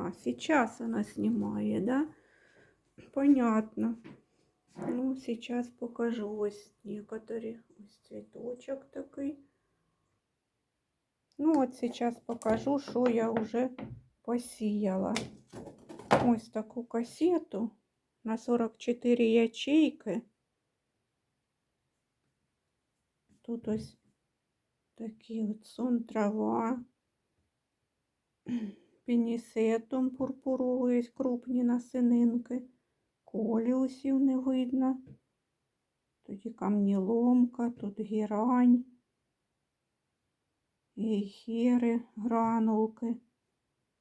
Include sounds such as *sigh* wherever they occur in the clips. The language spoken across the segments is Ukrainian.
А, сейчас она снимает, да? Понятно. Ну, сейчас покажу ось некоторі. Ось цвіточок такий. Ну, от сейчас покажу, що я вже посіяла. Ось таку касету на 44 ячейки. Тут ось такі от сон трава. Пінісетом пурпуровий, крупні насининки. Коліусів не видно. Тоді камніломка, тут герань, ейхери, гранулки,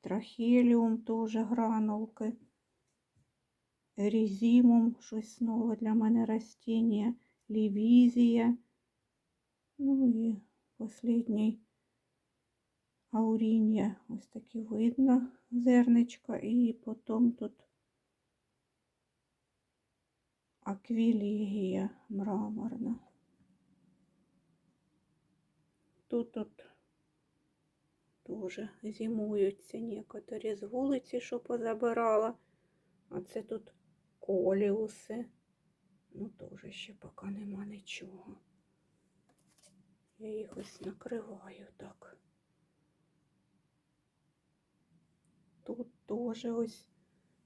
трахеліум теж гранулки, резимум, щось нове для мене растіння, лівізія. Ну і останній аурінія. Ось такі видно зерничка. І потім тут аквілігія мраморна. Тут от теж зимуються некоторі з вулиці, що позабирала. А це тут коліуси. Ну, теж ще поки нема нічого. Я їх ось накриваю так. Тут теж ось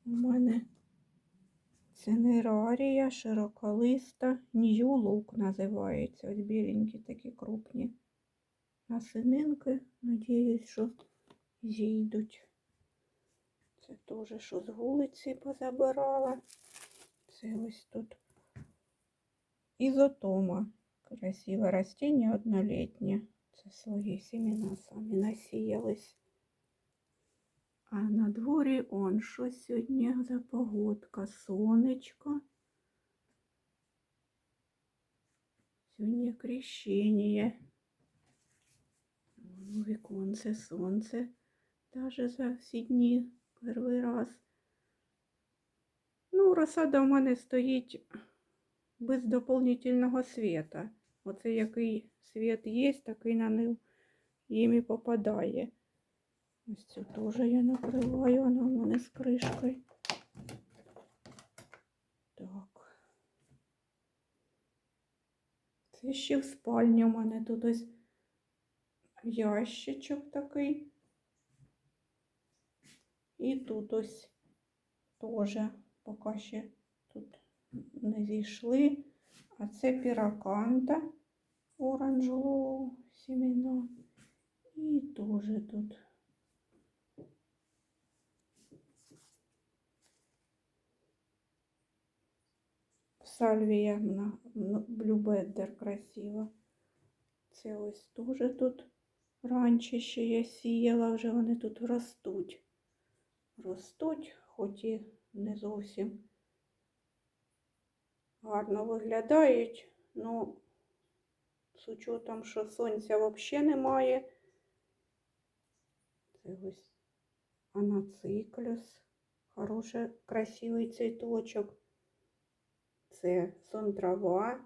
у мене цинерарія, широколиста, нью-лук називається. Ось біленькі такі крупні насининки. Надіюсь, що зійдуть. Це теж що з вулиці позабирала. Це ось тут ізотома. Красиве растіння однолітнє. Це свої семена самі насіялись. А на дворі он що сьогодні за погодка, сонечко. Сьогодні крещення. Віконце сонце. Даже за всі дні перший раз. Ну, розсада в мене стоїть без дополнительного света. Оце який світ є, такий на них їм і попадає. Ось цю теж я накриваю, вона в мене з кришкою. Так. Це ще в спальні у мене тут ось ящичок такий. І тут ось теж поки ще тут не зійшли. А це піраканта оранжевого семена. І теж тут. Сальвія на блюбедер красива. Це ось теж тут раніше ще я сіяла, вже вони тут ростуть. Ростуть, хоч і не зовсім гарно виглядають, ну, з учетом, що сонця взагалі немає. Це ось анациклюс, хороший, красивий цвіточок. Це сонтрава,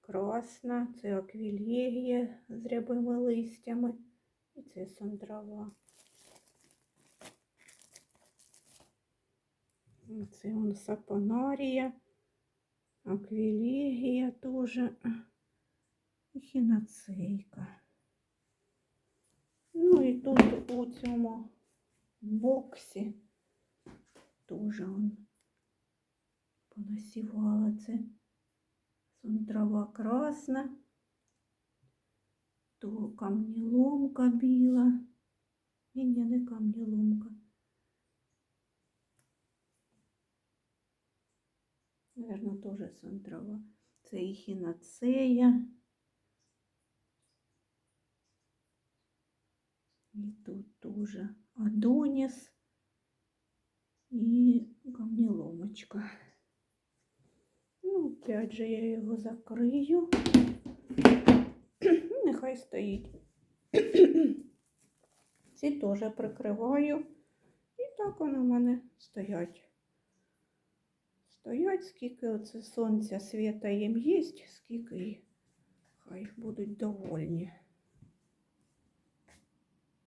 красна, це аквілегія з рябими листями. І це сонтрава. Це он сапонарія, аквілегія теж, і хіноцейка. Ну і тут у цьому боксі теж он понасівала це сон трава красна, то камніломка біла. Ні, ні, не камніломка. Наверно, теж сон трава. Це і хіноцея. І тут теж Адоніс і камніломочка. Опять же, я його закрию. *clears throat* Нехай стоїть. *clears throat* Ці теж прикриваю. І так вони в мене стоять. Стоять, скільки оце сонця світа їм є, скільки хай будуть довольні.